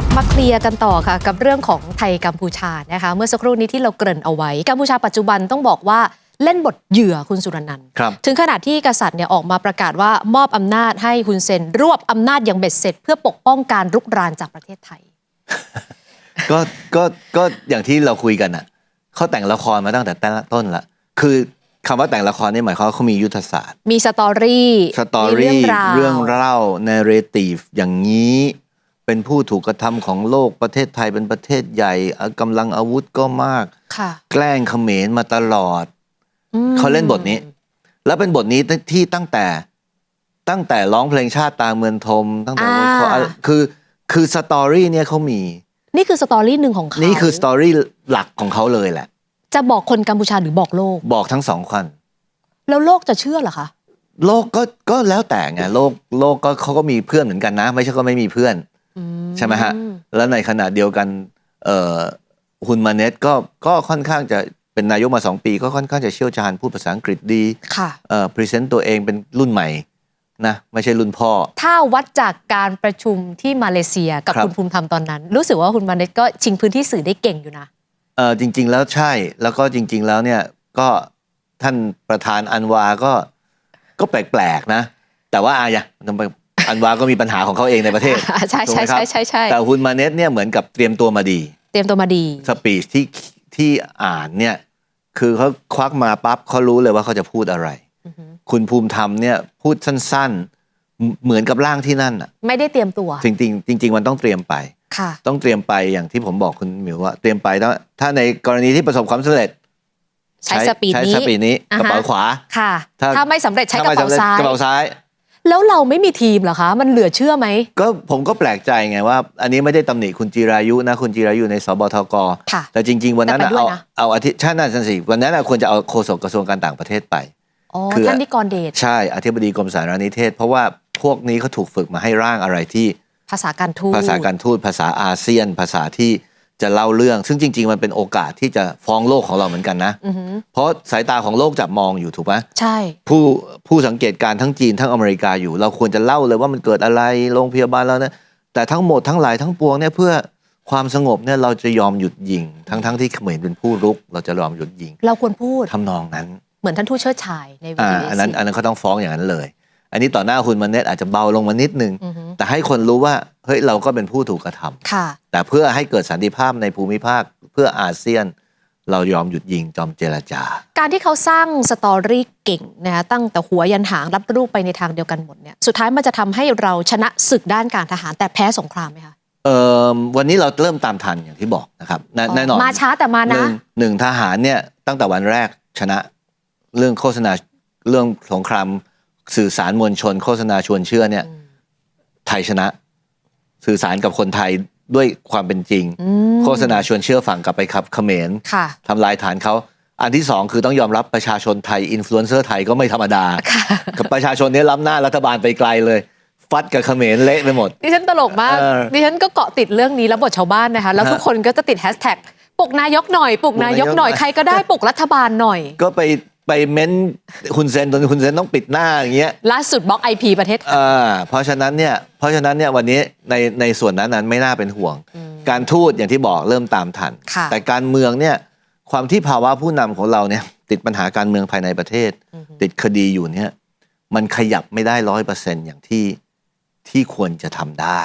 ลับมาเคลียร์กันต่อค่ะ กับเรื่องของไทยกัมพูชานะคะ เมื่อสักครู่นี้ที่เราเกริ่นเอาไว้ กัมพูชาปัจจุบันต้องบอกว่าเล่นบทเหยื่อคุณสุรนันท์ครับถึงขนาดที่กษัตริย์เนี่ยออกมาประกาศว่ามอบอำนาจให้ฮุนเซน รวบอำนาจอย่างเบ็ดเสร็จ เพื่อปกป้องการรุกรานจากประเทศไทย ก็ก็ก็อย่างที่เราคุยกันอะเขาแต่งละครมาตั้งแต่ต้นละคือคำว่าแต่งละครนี่หมายความว่าเขามียุทธศาสตร์ มีสตอรี่สตอมีรี่ราวเรื่องเล่าเนเรทีฟอย่างนี้ เป็นผู้ถูกกระทำของโลกประเทศไทยเป็นประเทศใหญ่อะกำลังอาวุธก็มากค่ะแกล้งเขมรมาตลอดอืมเขาเล่นบทนี้ แล้วเป็นบทนี้ที่ตั้งแต่ตั้งแต่ร้องเพลงชาติตาเมืองทม ตั้งแต่ว่าเขาคือคือสตอรี่เนี่ยเขามี นี่คือสตอรี่หนึ่งของเขานี่คือสตอรี่หลักของเขาเลยแหละ จะบอกคนกัมพูชาหรือบอกโลก บอกทั้งสองคนแล้วโลกจะเชื่อเหรอคะโลกก็ก็แล้วแต่ไงโลกโลกก็เขาก็มีเพื่อนเหมือนกันนะ ไม่ใช่ก็ไม่มีเพื่อนอื ใช่ไหมฮะ แล้วในขณะเดียวกันเอ่อฮุนมาเนตก็ก็ค่อนข้างจะเป็นนายกมาสองปี ก็ค่อนข้างจะเชี่ยวชาญพูดภาษาอังกฤษดีค่ะเอ่อพรีเซนต์ตัวเองเป็นรุ่นใหม่นะไม่ใช่รุ่นพ่อ ถ้าวัดจากการประชุมที่มาเลเซียกับครับคุณภูมิธรรมตอนนั้น รู้สึกว่าคุณมาเนตก็ชิงพื้นที่สื่อได้เก่งอยู่นะเออจริง ๆ แล้วใช่แล้วก็จริง ๆ แล้วเนี่ยก็ท่านประธานอันวาก็ก็แปลกๆนะ แต่ว่าอายะทำไม อันวาก็มีปัญหาของเขาเองในประเทศใช่ถูกใช่ไหมครับใช่ใช่ใช่แต่ฮุนมาเนตเนี่ยเหมือนกับเตรียมตัวมาดี เตรียมตัวมาดีสปีชที่ที่อ่านเนี่ยคือเขาควักมาปั๊บเขารู้เลยว่าเขาจะพูดอะไรอือหือคุณภูมิธรรมเนี่ยพูดสั้นๆ เหมือนกับร่างที่นั่นอะ ไม่ได้เตรียมตัวจริงๆจริงๆมันต้องเตรียมไปค่ะต้องเตรียมไปอย่างที่ผมบอกคุณหมิวว่า เตรียมไปถ้าถ้าในกรณีที่ประสบความสำเร็จ ใช้สปีดใช้นี้สปีดนี้อ่าฮะกระเป๋าขวาค่ะถ้าถ้าไม่สำเร็จใช้กระถ้ไม่เป๋าสำจซ้ายกระเป๋าซ้าย แล้วเราไม่มีทีมเหรอคะ มันเหลือเชื่อไหม ก็ผมก็แปลกใจไงว่า อันนี้ไม่ได้ตำหนิคุณจิรายุนะ คุณจิรายุในสบทกค่ะแต่จริง ๆ วันนั้นแต่น่ะไปด้วยเอานะเอาอาทิตย์ชาติหน้าสันสิวันนั้นน่ะควรจะเอาโฆษกกระทรวงการต่างประเทศไปอ๋อคือท่านนิกรเดชใช่อธิบดีกรมสารนิเทศ เพราะว่าพวกนี้เขาถูกฝึกมาให้ร่างอะไรที่ ภาษาการทูตภาษาการทูตภาษาอาเซียน ภาษาที่ จะเล่าเรื่อง ซึ่งจริง ๆ มันเป็นโอกาสที่จะฟ้องโลกของเราเหมือนกันนะ อือหือ เพราะสายตาของโลกจับมองอยู่ถูกไหมใช่ ผู้ผู้สังเกตการณ์ทั้งจีนทั้งอเมริกาอยู่ เราควรจะเล่าเลยว่ามันเกิดอะไรโรงพยาบาลแล้วนะแต่ทั้งหมดทั้งหลายทั้งปวงเนี่ยเพื่อความสงบเนี่ยเราจะยอมหยุดยิง ทั้งทั้งที่เขมรเป็นผู้รุก เราจะยอมหยุดยิงเราควรพูดทำนองนั้นเหมือนท่านทูตเชิดชายในเวอ่าทีอันนั้นอันนั้นเขาต้องฟ้องอย่างนั้นเลย อันนี้ต่อหน้าคุณมันเน็ตอาจจะเบาลงมานิดนึงอือหือแต่ให้คนรู้ว่าเฮ้ยเราก็เป็นผู้ถูกกระทำค่ะแต่เพื่อให้เกิดสันติภาพในภูมิภาคเพื่ออาเซียนเรายอมหยุดยิงจอมเจรจา การที่เขาสร้างสตอรี่เก่งนะคะตั้งแต่หัวยันหางรับรูปไปในทางเดียวกันหมดเนี่ยสุดท้ายมันจะทำให้เราชนะศึกด้านการทหารแต่แพ้สงครามไหมคะเอ่อวันนี้เราเริ่มตามทันอย่างที่บอกนะครับแน่แน่นอนมาช้าแต่มาหนะนึ่งหนึ่งทหารเนี่ยตั้งแต่วันแรกชนะ เรื่องโฆษณาเรื่องสงคราม สื่อสารมวลชน โฆษณาชวนเชื่อเนี่ย ไทยชนะ สื่อสารกับคนไทยด้วยความเป็นจริงอืมโฆษณาชวนเชื่อฝั่งกลับไปขับเขมรค่ะทำลายฐานเขาอันที่สองคือต้องยอมรับประชาชนไทยอินฟลูเอนเซอร์ไทยก็ไม่ธรรมดาค่ะกับประชาชนเนี่ยล้ำหน้ารัฐบาลไปไกลเลยฟัดกับเขมรเละไปหมด ดิฉันตลกมากเออดิฉันก็เกาะติดเรื่องนี้แล้วบทชาวบ้านนะคะ แล้วฮะทุกคนก็จะติดแฮชแท็กปลุกนายกหน่อยปลุกนายกหน่อยปลุกนายกหน่อยใครก็ได้ปลุกรัฐบาลหน่อย ก็ไป ไปเม้นคุณเซนจนคุณเซนต้องปิดหน้าอย่างเงี้ยล่าสุดบล็อกไอพีประเทศไทยอ่าเพราะฉะนั้นเนี่ยเพราะฉะนั้นเนี่ยวันนี้ในในส่วนนั้นนั้นไม่น่าเป็นห่วงอืมการทูตอย่างที่บอกเริ่มตามทัน ค่ะ แต่การเมืองเนี่ยความที่ภาวะผู้นำของเราเนี่ยติดปัญหาการเมืองภายในประเทศอือฮึติดคดีอยู่เนี่ยมันขยับไม่ได้ร้อยเปอร์เซ็นต์อย่างที่ที่ควรจะทำได้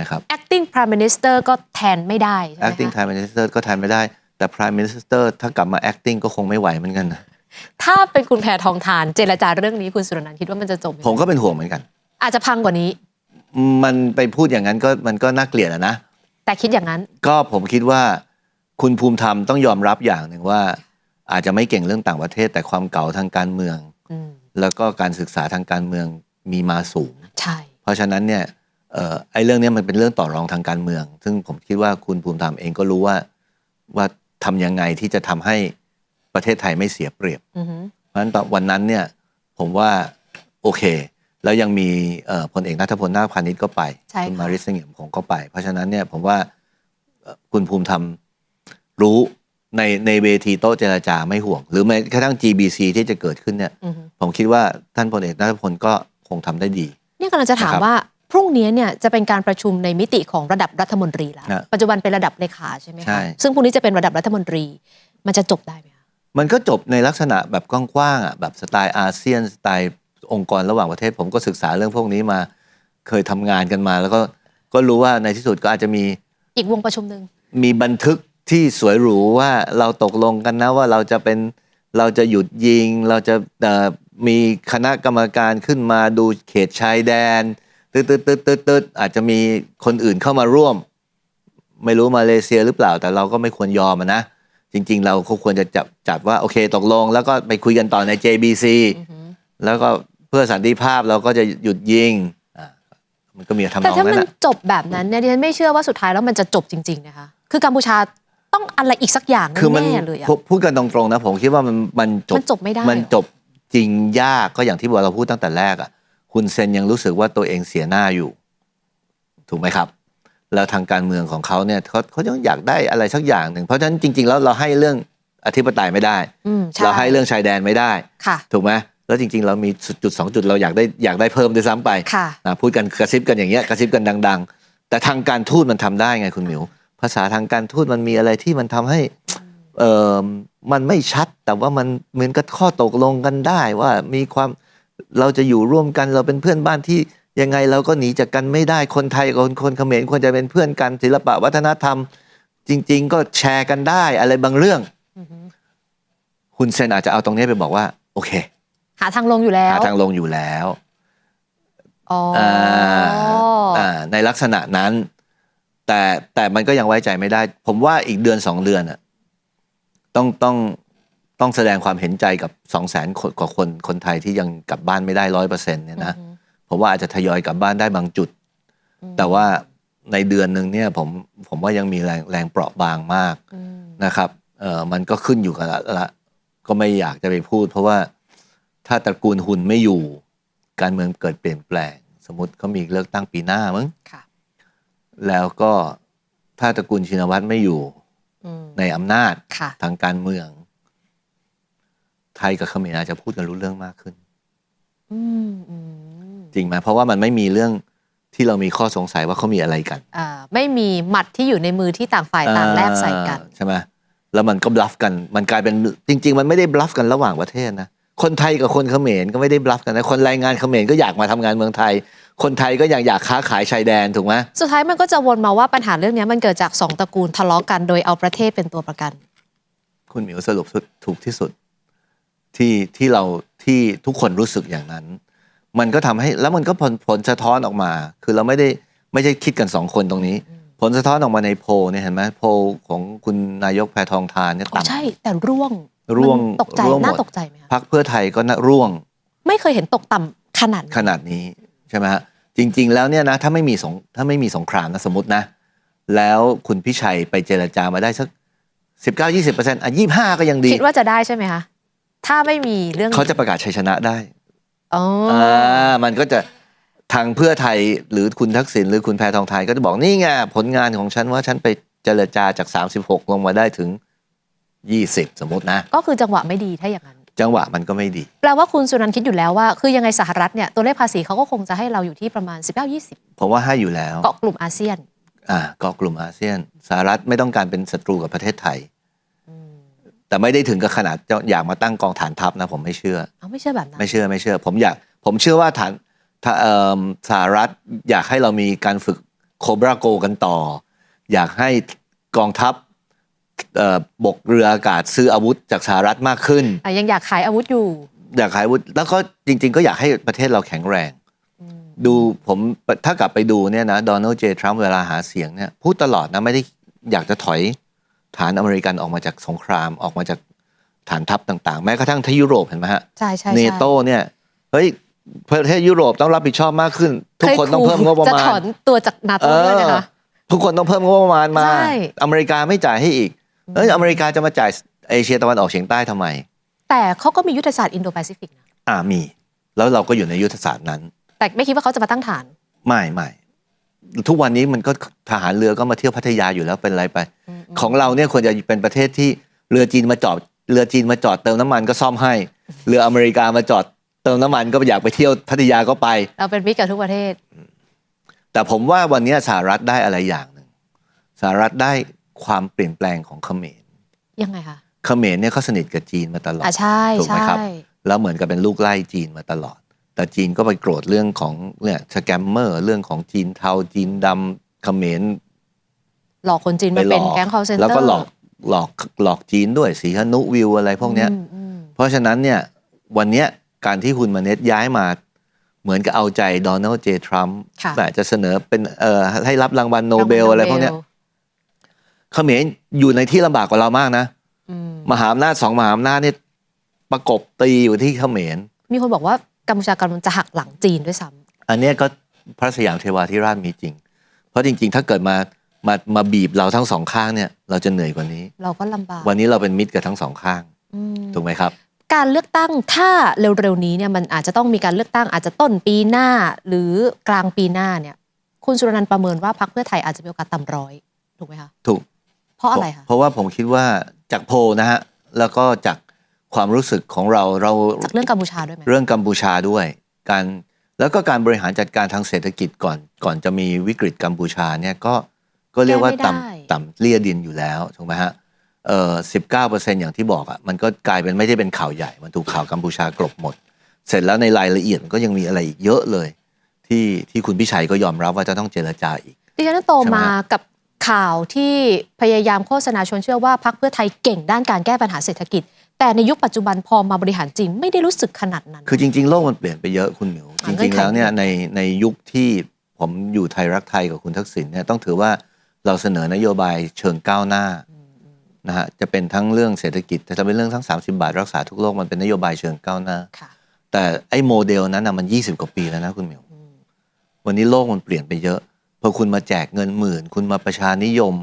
นะครับ acting prime minister ก็แทนไม่ได้ใช่ไหม acting คะ prime minister ก็แทนไม่ได้ แต่ prime minister ถ้ากลับมา acting ก็คงไม่ไหวเหมือนกันนะ ถ้าเป็นคุณแพทองทานเจรจาเรื่องนี้คุณสุรนันท์คิดว่ามันจะจบยังไงผมก็เป็นห่วงเหมือนกัน อาจจะพังกว่านี้ มันไปพูดอย่างนั้นก็มันก็น่าเกลียดอะนะ แต่คิดอย่างนั้น ก็ผมคิดว่าคุณภูมิธรรมต้องยอมรับอย่างหนึ่งว่า อาจจะไม่เก่งเรื่องต่างประเทศ แต่ความเก่าทางการเมือง อืมแล้วก็การศึกษาทางการเมืองมีมาสูง ใช่ เพราะฉะนั้นเนี่ยเอ่อไอ้เรื่องเนี้ยมันเป็นเรื่องต่อรองทางการเมือง ซึ่งผมคิดว่าคุณภูมิธรรมเองก็รู้ว่าว่าทำยังไงที่จะทำให้ ประเทศไทยไม่เสียเปรียบอือหือเพราะฉะนั้นตอนวันนั้นเนี่ยผมว่าโอเค แล้วยังมีเอ่อพลเอกนัทพลนาคพาณิชย์ก็ไปใช่คุณค่ะมาริสเสงี่ยมคงก็ไป เพราะฉะนั้นเนี่ยผมว่าเอ่อคุณภูมิธรรมรู้ในในเวทีโต๊ะเจรจาไม่ห่วง หรือแม้กระทั่ง GBC ที่จะเกิดขึ้นเนี่ยอือหือผมคิดว่าท่านพลเอกนัทพลก็คงทำได้ดีเนี่ยกำลังจะถามนะครับว่าพรุ่งนี้เนี่ยจะเป็นการประชุมในมิติของระดับรัฐมนตรีแล้วฮะปัจจุบันเป็นระดับเลขาใช่ไหมใช่คะซึ่งพรุ่งนี้จะเป็นระดับรัฐมนตรี มันจะจบได้ไหมคะ มันก็จบในลักษณะแบบกว้างๆอะแบบสไตล์อาเซียนสไตล์องค์กรระหว่างประเทศ ผมก็ศึกษาเรื่องพวกนี้มา เคยทำงานกันมา แล้วก็ก็รู้ว่าในที่สุดก็อาจจะมีอีกวงประชุมหนึ่งมีบันทึกที่สวยหรูว่าเราตกลงกันนะว่าเราจะเป็นเราจะหยุดยิง เราจะเอ่อมีคณะกรรมการขึ้นมาดูเขตชายแดนตึ๊ดตึ๊ดตึ๊ดตึ๊ดตึ๊ดอาจจะมีคนอื่นเข้ามาร่วม ไม่รู้มาเลเซียหรือเปล่า แต่เราก็ไม่ควรยอมอะนะ จริง ๆ เราก็ควรจะจับจัดว่าโอเคตกลง แล้วก็ไปคุยกันต่อใน JBC อือหือแล้วก็เพื่อสันติภาพเราก็จะหยุดยิงอะมันก็มีทำนแต่องถ้านั้มันนนะจบแบบนั้นเนี่ยดิฉันไม่เชื่อว่าสุดท้ายแล้วมันจะจบจริง ๆ นะคะ คือกัมพูชาต้องอะไรอีกสักอย่างคือมันแน่ๆเลยอะพูพูดกันตรงๆนะผมคิดว่ามันมันจบมันจบไม่ได้มันจบจริงยากก็อย่างที่เราพูดตั้งแต่แรกอะคุณเซนยังรู้สึกว่าตัวเองเสียหน้าอยู่ ถูกไหมครับ แล้วทางการเมืองของเขาเนี่ยเขาเขายังอยากได้อะไรสักอย่างหนึ่ง เพราะฉะนั้นจริง ๆ แล้วเราให้เรื่องอธิปไตยไม่ได้อืมใช่เราให้เรื่องชายแดนไม่ได้ค่ะถูกไหมแล้วจริง ๆ เรามีจุดสองจุดเราอยากได้อยากได้เพิ่มด้วยซ้ำไปค่ะนะพูดกันกระซิบกันอย่างเงี้ยกระซิบกันดัง ๆ แต่ทางการทูตมันทำได้ไงคุณหมิว ภาษาทางการทูตมันมีอะไรที่มันทำให้เออมันไม่ชัดแต่ว่ามันเหมือนกับข้อตกลงกันได้ว่ามีความเราจะอยู่ร่วมกันเราเป็นเพื่อนบ้านที่ ยังไงเราก็หนีจากกันไม่ได้คนไทยกับคนคนเขมรควรจะเป็นเพื่อนกันศิลปะวัฒนธรรม จริง ๆ ก็แชร์กันได้อะไรบางเรื่องอือหือคุณเซนอาจจะเอาตรงนี้ไปบอกว่า โอเค หาทางลงอยู่แล้วหาทางลงอยู่แล้วอ๋อออ่าอ่าในลักษณะนั้น แต่แต่มันก็ยังไว้ใจไม่ได้ ผมว่าอีกเดือนสองเดือนอะต้องต้องต้องแสดงความเห็นใจกับสองแสนคนกว่าคนคนไทยที่ยังกลับบ้านไม่ได้ร้อยเปอร์เซ็นต์เนี่ยนะอือหือ ผมว่าอาจจะทยอยกลับบ้านได้บางจุดอืมแต่ว่าในเดือนหนึ่งเนี่ยผมผมว่ายังมีแรงแรงเปราะบางมากอืมนะครับเออมันก็ขึ้นอยู่กับละละก็ไม่อยากจะไปพูด เพราะว่าถ้าตระกูลหุ่นไม่อยู่ การเมืองเกิดเปลี่ยนแปลง สมมติเขามีเลือกตั้งปีหน้ามั้งค่ะแล้วก็ถ้าตระกูลชินวัตรไม่อยู่อืมในอำนาจค่ะทางการเมือง ไทยกับเขมรอาจจะพูดกันรู้เรื่องมากขึ้น อืมอืม จริงไหมเพราะว่ามันไม่มีเรื่องที่เรามีข้อสงสัยว่าเขามีอะไรกันอ่าไม่มีหมัดที่อยู่ในมือที่ต่างฝ่ายต่างแลกใส่กันอ่าใช่ไหมแล้วมันก็บลัฟกัน มันกลายเป็นจริง ๆ มันไม่ได้บลัฟกันระหว่างประเทศนะคนไทยกับคนเขมรก็ไม่ได้บลัฟกันนะคนแรงงานเขมรก็อยากมาทำงานเมืองไทย คนไทยก็ยังอยากค้าขายชายแดนถูกไหมสุดท้ายมันก็จะวนมาว่าปัญหาเรื่องนี้มันเกิดจากสองตระกูลทะเลาะกันโดยเอาประเทศเป็นตัวประกัน คุณหมิวสรุปถูกที่สุดที่ที่เราที่ทุกคนรู้สึกอย่างนั้น มันก็ทำให้แล้วมันก็ผลผลสะท้อนออกมา คือเราไม่ได้ไม่ใช่คิดกันสองคนตรงนี้ ผลสะท้อนออกมาในโพลเนี่ยเห็นไหมโพลของคุณนายกแพทองทานเนี่ยอ๋อต่ำใช่แต่ร่วงร่วงมันตกใจร่วงหมดน่าตกใจไหมคะพักเพื่อไทยก็น่าร่วง ไม่เคยเห็นตกต่ำขนาดนี้ขนาดนี้ใช่ไหมฮะจริง ๆ แล้วเนี่ยนะถ้าไม่มีสงถ้าไม่มีสงครามนะสมมตินะ แล้วคุณพิชัยไปเจรจามาได้สักสิบเก้ายี่สิบเปอร์เซ็นต์อะยี่ห้าก็ยังดี คิดว่าจะได้ใช่ไหมคะถ้าไม่มีเรื่องเขาจะประกาศชัยชนะได้ อ๋อออ่ามันก็จะทางเพื่อไทยหรือคุณทักษิณหรือคุณแพทองทานก็จะบอกนี่ไงผลงานของฉันว่าฉันไปเจรจาจาก 36 ลงมาได้ถึง 20 สมมตินะ ก็คือจังหวะไม่ดีถ้าอย่างนั้น จังหวะมันก็ไม่ดี แปลว่าคุณสุนันท์คิดอยู่แล้วว่า คือยังไงสหรัฐเนี่ยตัวเลขภาษีเขาก็คงจะให้เราอยู่ที่ประมาณ 19-20 ผมว่าให้อยู่แล้วเกาะกลุ่มอาเซียน อ่าเกาะกลุ่มอาเซียนสหรัฐไม่ต้องการเป็นศัตรูกับประเทศไทยอืม แต่ไม่ได้ถึงกับขนาดจะอยากมาตั้งกองฐานทัพนะผมไม่เชื่อ เอาไม่เชื่อแบบนั้น ไม่เชื่อไม่เชื่อ ผมอยากผมเชื่อว่าฐานถ้าเอิ่มสหรัฐอยากให้เรามีการฝึกโคบราโกกันต่อ อยากให้กองทัพเอ่อบกเรืออากาศซื้ออาวุธจากสหรัฐมากขึ้นอะยังอยากขายอาวุธอยู่ อยากขายอาวุธ แล้วก็จริง ๆ ก็อยากให้ประเทศเราแข็งแรงอืมดูผมถ้ากลับไปดูเนี่ยนะโดนัลด์เจทรัมป์เวลาหาเสียงเนี่ยพูดตลอดนะไม่ได้อยากจะถอย ฐานอเมริกันออกมาจากสงครามออกมาจากฐานทัพต่างๆ แม้กระทั่งที่ยุโรปเห็นไหมฮะใช่ใช่เนใช่โตเนี่ยเฮ้ยประเทศยุโรปต้องรับผิดชอบมากขึ้น ทุกคนต้องเพิ่มงบประจะมาถณอนตัวจากนาโตด้วยนะคะทุกคนต้องเพิ่มงบประมาณมาใช่อเมริกาไม่จ่ายให้อีกเอ้ยอเมริกาจะมาจ่ายเอเชียตะวันออกเฉียงใต้ทำไม แต่เขาก็มียุทธศาสตร์อินโดแปซิฟิกนะอ่ามี แล้วเราก็อยู่ในยุทธศาสตร์นั้น แต่ไม่คิดว่าเขาจะมาตั้งฐาน ไม่ไม่ ทุกวันนี้มันก็ทหารเรือก็มาเที่ยวพัทยาอยู่แล้วเป็นไรไปอืมของเราเนี่ยควรจะเป็นประเทศที่เรือจีนมาจอดเรือจีนมาจอดเติมน้ำมันก็ซ่อมให้ เรืออเมริกามาจอดเติมน้ำมันก็อยากไปเที่ยวพัทยาก็ไป เราเป็นมิตรกับทุกประเทศ แต่ผมว่าวันนี้สหรัฐได้อะไรอย่างหนึ่งสหรัฐได้ความเปลี่ยนแปลงของเขมรยังไงคะเขมรเนี่ยเขาสนิทกับจีนมาตลอดอะใช่ถูกไหมใช่ครับ แล้วเหมือนกับเป็นลูกไล่จีนมาตลอด แต่จีนก็ไปโกรธเรื่องของเนี่ยสแกมเมอร์เรื่องของจีนเทาจีนดำเขมรหลอกคนจีนไปมาหลเป็นอกแก๊ง call center แล้วก็หลอกหลอกหลอกจีนด้วยสีหนุวิวอะไรพวกเนี้ยอืมอืมเพราะฉะนั้นเนี่ยวันเนี้ยการที่คุณมาเน็ตย้ายมาเหมือนกับเอาใจโดนัลด์เจทรัมป์ค่ะอาจจะเสนอเป็นเอ่อให้รับรางวัลโนเบลางวัลอะไรพวกเนี้ยเขมรอยู่ในที่ลำบากกว่าเรามากนะอืมมหาอำนาจสองมหาอำนาจเนี่ยประกบตีอยู่ที่เขมรมีคนบอกว่า กัมพูชากำลังจะหักหลังจีนด้วยซ้ำอันเนี้ยก็พระสยามเทวาธิราชมีจริง เพราะจริง ๆ ถ้าเกิดมามามาบีบเราทั้งสองข้างเนี่ยเราจะเหนื่อยกว่านี้ เราก็ลำบากวันนี้เราเป็นมิตรกับทั้งสองข้างอืมถูกไหมครับการเลือกตั้งถ้าเร็วๆนี้เนี่ยมันอาจจะต้องมีการเลือกตั้งอาจจะต้นปีหน้าหรือกลางปีหน้าเนี่ย คุณสุรนันท์ประเมินว่าพรรคเพื่อไทยอาจจะมีโอกาสต่ำร้อยถูกไหมคะถูก เพราะอะไรคะเพราะว่าผมคิดว่าจากโพลนะฮะแล้วก็จาก ความรู้สึกของเราเราจากเรื่องกัมพูชาด้วยไหมเรื่องกัมพูชาด้วย การแล้วก็การบริหารจัดการทางเศรษฐกิจก่อน ก่อนจะมีวิกฤตกัมพูชาเนี่ยก็ก็เรียกว่าต่ำต่ำเลี่ยดินอยู่แล้วถูกไหมฮะเออสิบเก้าเปอร์เซ็นอย่างที่บอกอะ่ะมันก็กลายเป็นไม่ได้เป็นข่าวใหญ่ มันถูกข่าวกัมพูชากลบหมด เสร็จแล้วในรายละเอียดมันก็ยังมีอะไรอีกเยอะเลย ที่ที่คุณพิชัยก็ยอมรับว่าจะต้องเจรจาอีกดิฉันโตใช่ไหมมากับข่าวที่พยายามโฆษณาชวนเชื่อว่าพรรคเพื่อไทยเก่งด้านการแก้ปัญหาเศรษฐกิจ แต่ในยุคปัจจุบันพอมาบริหารจริงไม่ได้รู้สึกขนาดนั้น คือจริง ๆ โลกมันเปลี่ยนไปเยอะคุณหมิวจอะเงื่ริอนงไขๆแล้วเนี่ยในในยุคที่ผมอยู่ไทยรักไทยกับคุณทักษิณเนี่ยต้องถือว่าเราเสนอนโยบายเชิงก้าวหน้านะฮะจะเป็นทั้งเรื่องเศรษฐกิจแต่จะเป็นเรื่องทั้ง 30 บาท รักษาทุกโรคมันเป็นนโยบายเชิงก้าวหน้าค่ะแต่ไอ้โมเดลนั้นนะมัน 20 กว่าปีแล้วนะคุณหมิวอืมวันนี้โลกมันเปลี่ยนไปเยอะพอคุณมาแจกเงินหมื่น คุณมาประชานิยม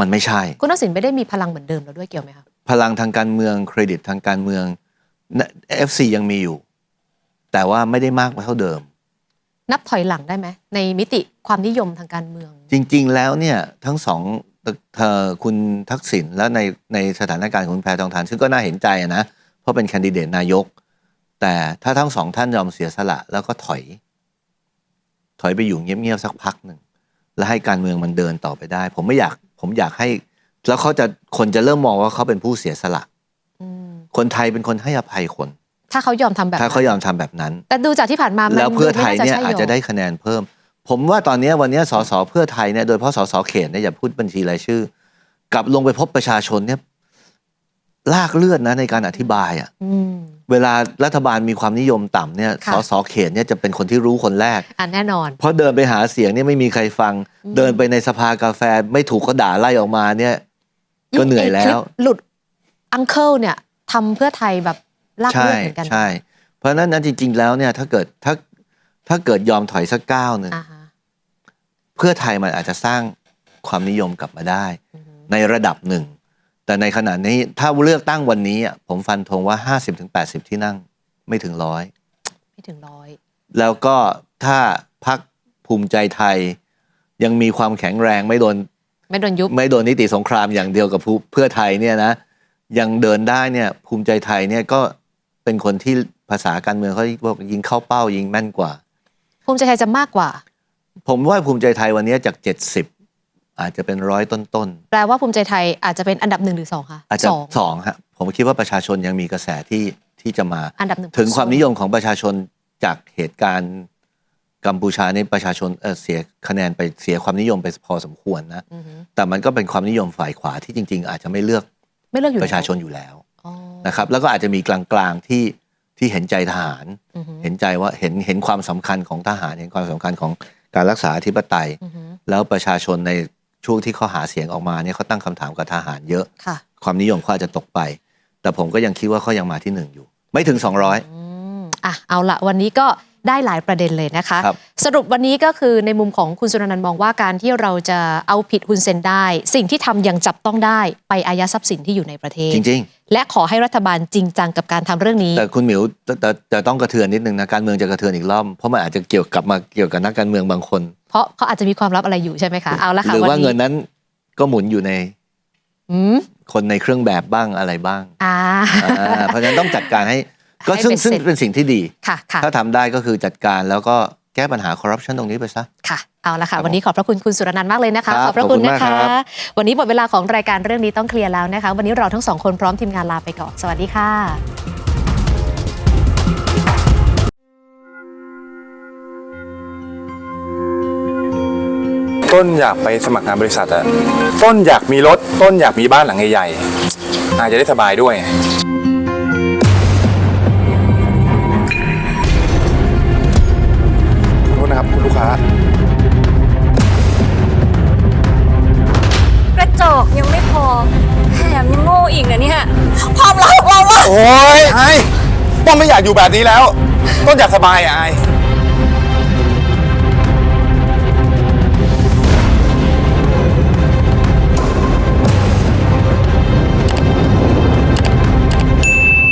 มันไม่ใช่ คุณทักษิณไม่ได้มีพลังเหมือนเดิมแล้วด้วยเกี่ยวไหมคะ พลังทางการเมืองเครดิตทางการเมืองเอฟซียังมีอยู่ แต่ว่าไม่ได้มากเท่าเดิม นับถอยหลังได้ไหมในมิติความนิยมทางการเมือง จริง ๆ แล้วเนี่ยทั้งสองเอ่อคุณทักษิณและในในสถานการณ์ของคุณแพรทองทาน ซึ่งก็น่าเห็นใจอะนะ เพราะเป็นแคนดิเดตนายก แต่ถ้าทั้งสองท่านยอมเสียสละแล้วก็ถอย ถอยไปอยู่เงียบๆสักพักหนึ่งแล้วให้การเมืองมันเดินต่อไปได้ ผมไม่อยากผมอยากให้ แล้วเขาจะคนจะเริ่มมองว่าเขาเป็นผู้เสียสละอืมคนไทยเป็นคนให้อภัยคน ถ้าเขายอมทำแบบ ถ้าเขานั้นยอมทำแบบนั้น แต่ดูจากที่ผ่านมามันแล้วเพื่อไทยเนี่ยดูม่อาจใช่จะได้คะแนนเพิ่ม ผมว่าตอนนี้วันนี้สสเพื่อไทยเนี่ยโดยเฉพาะสสเขตเนี่ยอย่าพูดบัญชีรายชื่อกลับลงไปพบประชาชนเนี่ยลากเลือดนะในการอธิบายอะ่ะอืมเวลารัฐบาลมีความนิยมต่ำเนี่ยค่ะสสเขตเนี่ยจะเป็นคนที่รู้คนแรกอะแน่นอน เพราะเดินไปหาเสียงเนี่ยไม่มีใครฟังอืมเดินไปในสภากาแฟไม่ถูกก็ด่าไล่ออกมาเนี่ย ก็เหนื่อยแล้วคปหลุดอังเคิลเนี่ยทำเพื่อไทยแบบลากใช่เลือดเหมือนกันใช่ เพราะฉะนั้นนั้นจริง ๆ แล้วเนี่ยถ้าเกิดถ้าถ้าเกิดยอมถอยสักก้าวหนึ่งอ่าฮะเพื่อไทยมันอาจจะสร้างความนิยมกลับมาได้อือฮึในระดับหนึ่ง แต่ในขณะนี้ถ้าเลือกตั้งวันนี้อะผมฟันธงว่า 50-80 ที่นั่งไม่ถึงร้อยไม่ถึงร้อยแล้วก็ถ้าพักภูมิใจไทยยังมีความแข็งแรงไม่โดน ไม่โดนยุบ ไม่โดนนิติสงครามอย่างเดียวกับภูเพื่อไทยเนี่ยนะยังเดินได้เนี่ยภูมิใจไทยเนี่ยก็เป็นคนที่ภาษาการเมืองเขาบอกยิงเข้าเป้ายิงแม่นกว่า ภูมิใจไทยจะมากกว่า ผมว่าภูมิใจไทยวันนี้จาก 70 อาจจะเป็นร้อยต้นๆแปลว่าภูมิใจไทยอาจจะเป็นอันดับหนึ่งหรือสองคะอาจจะสองสองฮะผมคิดว่าประชาชนยังมีกระแสที่ที่จะมาอันดับหนึ่งถึงความนิยมของประชาชนจากเหตุการณ์ กัมพูชาในประชาชนเออเสียคะแนนไปเสียความนิยมไปพอสมควรนะอือฮึแต่มันก็เป็นความนิยมฝ่ายขวาที่จริง ๆ อาจจะไม่เลือกไม่เลือกอยู่ประชาชนอยู่แล้วอ๋อนะครับแล้วก็อาจจะมีกลางๆที่ที่เห็นใจทหารอือฮึเห็นใจว่าเห็นเห็นความสำคัญของทหารเห็นความสำคัญของการรักษาอธิปไตยอือฮึแล้วประชาชนในช่วงที่เขาหาเสียงออกมาเนี่ยเขาตั้งคำถามกับทหารเยอะค่ะความนิยมเขาอาจจะตกไป แต่ผมก็ยังคิดว่าเขายังมาที่หนึ่งอยู่ ไม่ถึง 200อืมอะเอาละวันนี้ก็ ได้หลายประเด็นเลยนะคะครับสรุปวันนี้ก็คือในมุมของคุณสุรนันท์มองว่าการที่เราจะเอาผิดฮุนเซนได้ สิ่งที่ทำอย่างจับต้องได้ไปอายัดทรัพย์สินที่อยู่ในประเทศจริงและขอให้รัฐบาลจริงจังกับการทำเรื่องนี้ๆแต่คุณหมิวแต่แต่แต่ต้องกระเทือนนิดนึงนะการเมืองจะกระเทือนอีกรอบเพราะมันอาจจะเกี่ยวกับมาเกี่ยวกับนักการเมืองบางคน เพราะเขาอาจจะมีความลับอะไรอยู่ใช่ไหมคะเอาละค่ะหรือวันว่านี้เงินนั้นก็หมุนอยู่ในอืมคนในเครื่องแบบบ้างอะไรบ้างอ่าอ่าเพราะฉะนั้นต้องจัดการให้ ก็ให้ซึ่งเป็นซึ่งเสร็จเป็นสิ่งที่ดีค่ะค่ะถ้าทำได้ก็คือจัดการแล้วก็แก้ปัญหาคอร์รัปชันตรงนี้ไปซะ ค่ะ เอาละครัค่ะบวันนี้ขอบพระคุณคุณสุรนันท์มากเลยนะคะครับขอบพระคุณขอบคุณนะมากคะครับวันนี้หมดเวลาของรายการเรื่องนี้ต้องเคลียร์แล้วนะคะ วันนี้เราทั้งสองคนพร้อมทีมงานลาไปก่อน สวัสดีค่ะต้นอยากไปสมัครงานบริษัทอะต้นอยากมีรถ ต้นอยากมีบ้านหลังใหญ่ๆอาจจะได้สบายด้วย ต้นไม่อยากอยู่แบบนี้แล้ว ต้นอยากสบายอะไอ